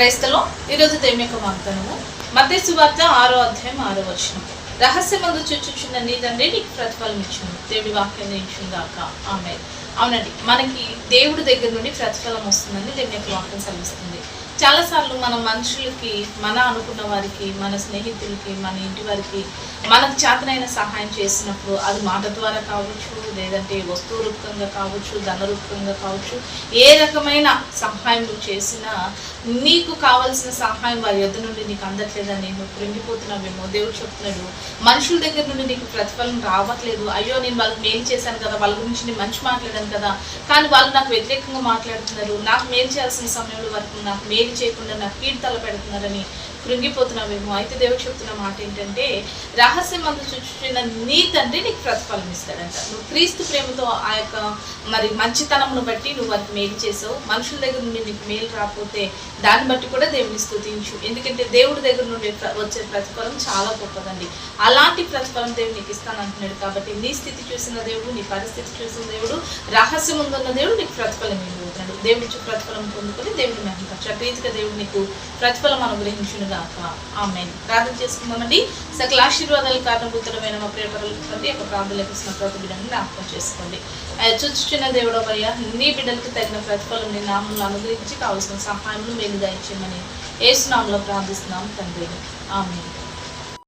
క్రైస్తలో ఈరోజు దేవుని యొక్క వాగ్దానము. మధ్య సువార్త ఆరో అధ్యాయం ఆరో వచనం. రహస్యమందు చూచుచున్న నీ తండ్రి నీకు ప్రతిఫలం ఇచ్చింది దేవుడి వాక్యాన్ని ఇచ్చిందాక ఆమె అవునండి. మనకి దేవుడి దగ్గర నుండి ప్రతిఫలం వస్తుందని దేవుని యొక్క వాక్యం సెలవిస్తుంది. చాలాసార్లు మన మనుషులకి మన అనుకున్న వారికి మన స్నేహితులకి మన ఇంటి వారికి మనకు చేతనైన సహాయం చేసినప్పుడు అది మాట ద్వారా కావచ్చు లేదంటే వస్తువు రూపకంగా కావచ్చు ధన రూపకంగా కావచ్చు ఏ రకమైన సహాయం నువ్వు చేసినా నీకు కావలసిన సహాయం వారి యొద్ నుండి నీకు అందట్లేదని నువ్వు కృంగిపోతున్నావేమో దేవుడు చెప్తున్నాడు. మనుషుల దగ్గర నుండి నీకు ప్రతిఫలం రావట్లేదు. అయ్యో నేను వాళ్ళకి మేలు చేశాను కదా వాళ్ళ గురించి నేను మంచి మాట్లాడాను కదా కానీ వాళ్ళు నాకు వ్యతిరేకంగా మాట్లాడుతున్నారు. నాకు మేలు చేయాల్సిన సమయంలో వరకు నాకు మేలు చేయకుండా నాకు కీడు పెడుతున్నారని కృంగిపోతున్నామేమో అయితే దేవుడు చెప్తున్న మాట ఏంటంటే రహస్యం అందు చూచుచున్న నీ తండ్రి నీకు ప్రతిఫలం ఇస్తాడంట. నువ్వు క్రీస్తు ప్రేమతో ఆ యొక్క మరి మంచితనంను బట్టి నువ్వు వారికి మేలు చేసావు. మనుషుల దగ్గర నుండి నీకు మేలు రాకపోతే దాన్ని బట్టి కూడా దేవుని స్థుతించు. ఎందుకంటే దేవుడి దగ్గర నుండి వచ్చే ప్రతిఫలం చాలా గొప్పదండి. అలాంటి ప్రతిఫలం దేవుడు నీకు ఇస్తానంటున్నాడు కాబట్టి నీ స్థితి చూసిన దేవుడు నీ పరిస్థితి చూసిన దేవుడు రహస్యం ఉందన్న దేవుడు నీకు ప్రతిఫలం ఇవ్వబోతున్నాడు. దేవుడి ప్రతిఫలం పొందుకొని దేవుడి మహిమ రీతిగా దేవుడు నీకు ప్రతిఫలం అనుగ్రహించును గాక ఆమె ప్రార్థన చేసుకుందామండి. సకల ఆశీర్వాదాలు కారణభూతులమైన మా ప్రియపరుల తండ్రి యొక్క ప్రార్థనలకు ఇస్తున్న ప్రతి బిడ్డను జ్ఞాపకం చేసుకోండి. చూచుచున్న చుచ్చుచున్న దేవుడు అయ్యా నీ బిడ్డలకు తగిన ప్రతిఫలం నీ నామంలో అనుగ్రహించి కావాల్సిన సహాయం మేలు దయచేయమని ఏసునామంలో ప్రార్థిస్తున్నాం తండ్రి. ఆమె